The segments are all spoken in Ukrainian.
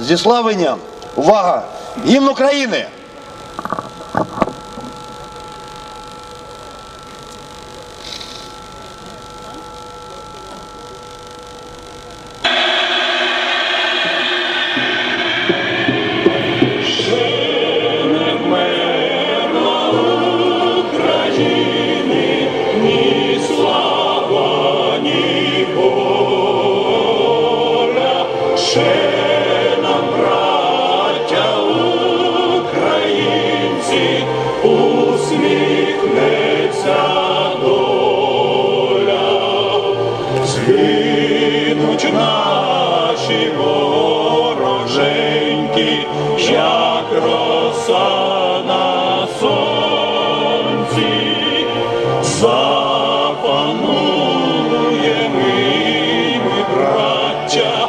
Зі славенням, увага, гімн України. Ще наші вороженьки, як роса на сонці. Запануємо ми, браття,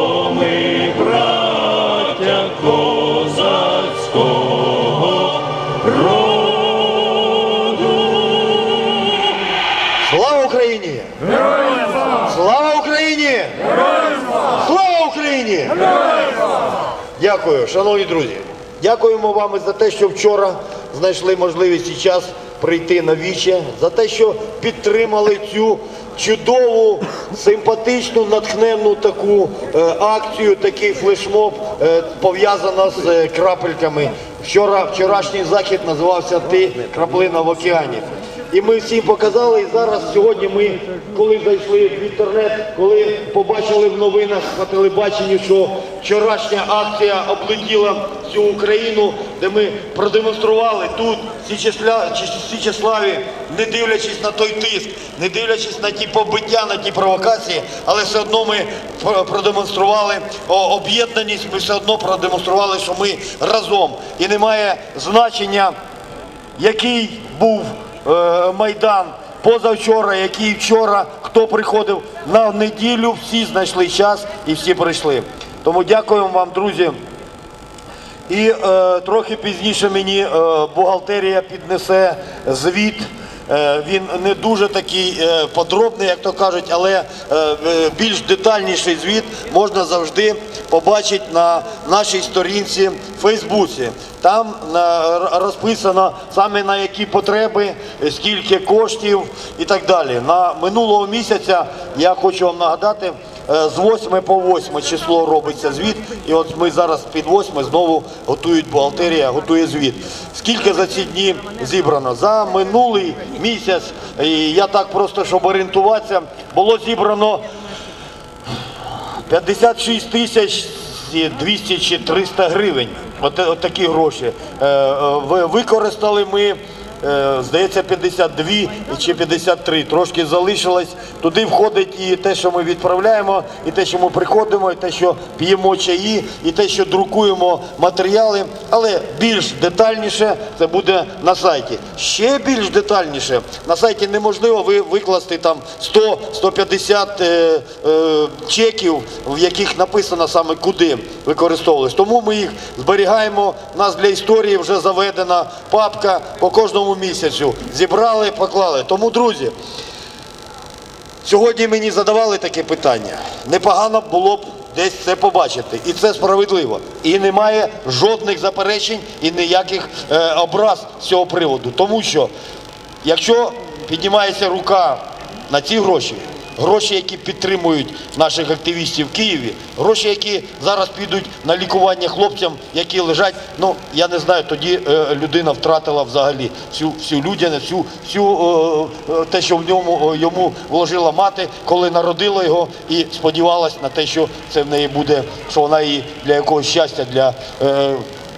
Слава Україні! Слава Україні! Слава Дякую, шановні друзі. Дякуємо вам за те, що вчора знайшли можливість і час прийти на віче, за те, що підтримали цю чудову, симпатичну, натхненну таку е, акцію, такий флешмоб, е, пов'язана з е, крапельками. Вчора вчорашній захід називався Ти краплина в океані. І ми всім показали. І зараз сьогодні ми, коли зайшли в інтернет, коли побачили в новинах по телебаченню, що вчорашня акція облетіла всю Україну, де ми продемонстрували тут Січеславі, не дивлячись на той тиск, не дивлячись на ті побиття, на ті провокації, але все одно ми продемонстрували об'єднаність, ми все одно продемонстрували, що ми разом. І немає значення який був майдан позавчора, який вчора, хто приходив на неділю, всі знайшли час і всі прийшли. Тому дякуємо вам, друзі. І е, трохи пізніше мені е, бухгалтерія піднесе звіт. Е, він не дуже такий е, подробний, як то кажуть, але е, більш детальніший звіт можна завжди побачити на нашій сторінці в Фейсбуці. Там розписано саме на які потреби, скільки коштів і так далі. На минулого місяця я хочу вам нагадати. Е, З 8 по 8 число робиться звіт, і от ми зараз під 8 знову готують бухгалтерія, готує звіт. Скільки за ці дні зібрано? За минулий місяць, і я так просто, щоб орієнтуватися, було зібрано 56 тисяч 200 чи 300 гривень. От, от такі гроші. Е, е, ви- використали ми, здається, 52 чи 53. Трошки залишилось. Туди входить і те, що ми відправляємо, і те, що ми приходимо, і те, що п'ємо чаї, і те, що друкуємо матеріали. Але більш детальніше це буде на сайті. Ще більш детальніше на сайті неможливо ви викласти там 100-150 е, е, чеків, в яких написано саме куди використовувалось. Тому ми їх зберігаємо. У нас для історії вже заведена папка по кожному місяцю. Зібрали, поклали. Тому, друзі, сьогодні мені задавали таке питання. Непогано було б десь це побачити. І це справедливо. І немає жодних заперечень і ніяких е, образ з цього приводу. Тому що Якщо піднімається рука на ці гроші, гроші, які підтримують наших активістів в Києві, гроші, які зараз підуть на лікування хлопцям, які лежать. Ну я не знаю, тоді е, людина втратила взагалі всю всю людяність, всю, всю е, е, те, що в ньому йому вложила мати, коли народила його, і сподівалась на те, що це в неї буде, що вона її для якогось щастя для.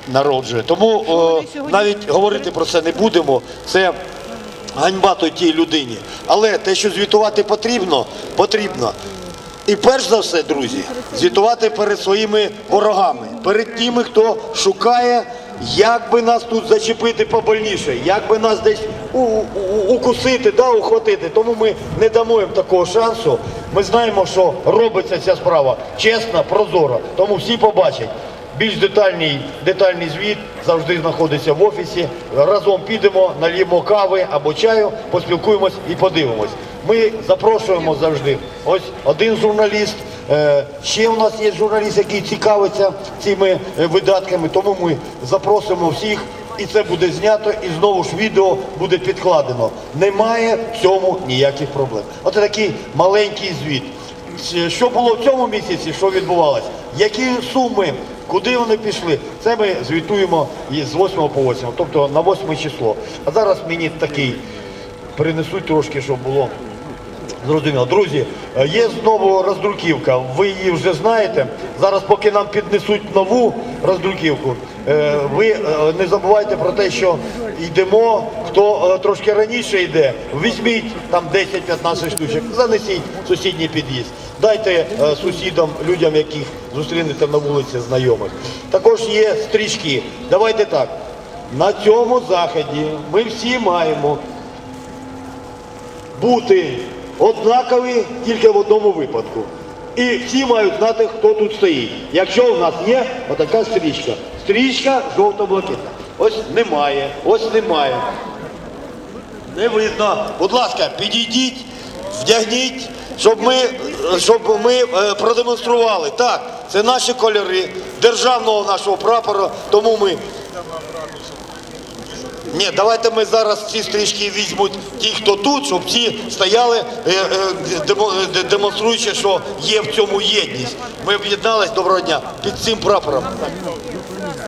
Народжує. Тому е, навіть говорити про це не будемо. Це ганьба той тій людині. Але те, що звітувати потрібно, потрібно. І перш за все, друзі, звітувати перед своїми ворогами, перед тими, хто шукає, як би нас тут зачепити побольніше, як би нас десь укусити, да, ухватити. Тому ми не дамо їм такого шансу. Ми знаємо, що робиться ця справа чесно, прозоро. Тому всі побачать. Більш детальний, детальний звіт завжди знаходиться в офісі. Разом підемо, наліємо кави або чаю, поспілкуємось і подивимось. Ми запрошуємо завжди. Ось один журналіст. е, Ще у нас є журналіст, який цікавиться цими е, видатками, тому ми запросимо всіх. І це буде знято, і знову ж відео буде підкладено. Немає в цьому ніяких проблем. От такий маленький звіт. Що було в цьому місяці, що відбувалося? Які суми, куди вони пішли? Це ми звітуємо з 8 по 8, тобто на 8 число. А зараз мені такий принесуть трошки, щоб було зрозуміло. Друзі, е, є знову роздруківка. Ви її вже знаєте. Зараз, поки нам піднесуть нову роздруківку, е, ви е, не забувайте про те, що йдемо. Хто трошки раніше йде, візьміть там 10-15 штучок, занесіть в сусідній під'їзд. Дайте е, сусідам, людям, яких зустрінете на вулиці знайомих. Також є стрічки. Давайте так. На цьому заході ми всі маємо бути однакові тільки в одному випадку. І всі мають знати, хто тут стоїть. Якщо в нас є отака стрічка. Стрічка жовто-блакитна. Ось немає, ось немає. Не видно. Будь ласка, підійдіть, вдягніть, щоб ми, щоб ми е, продемонстрували. Так, це наші кольори державного нашого прапора, тому ми ні, давайте ми зараз ці стрічки візьмуть ті, хто тут, щоб всі стояли, е, е, демо- демонструючи, що є в цьому єдність. Ми об'єднались доброго дня під цим прапором.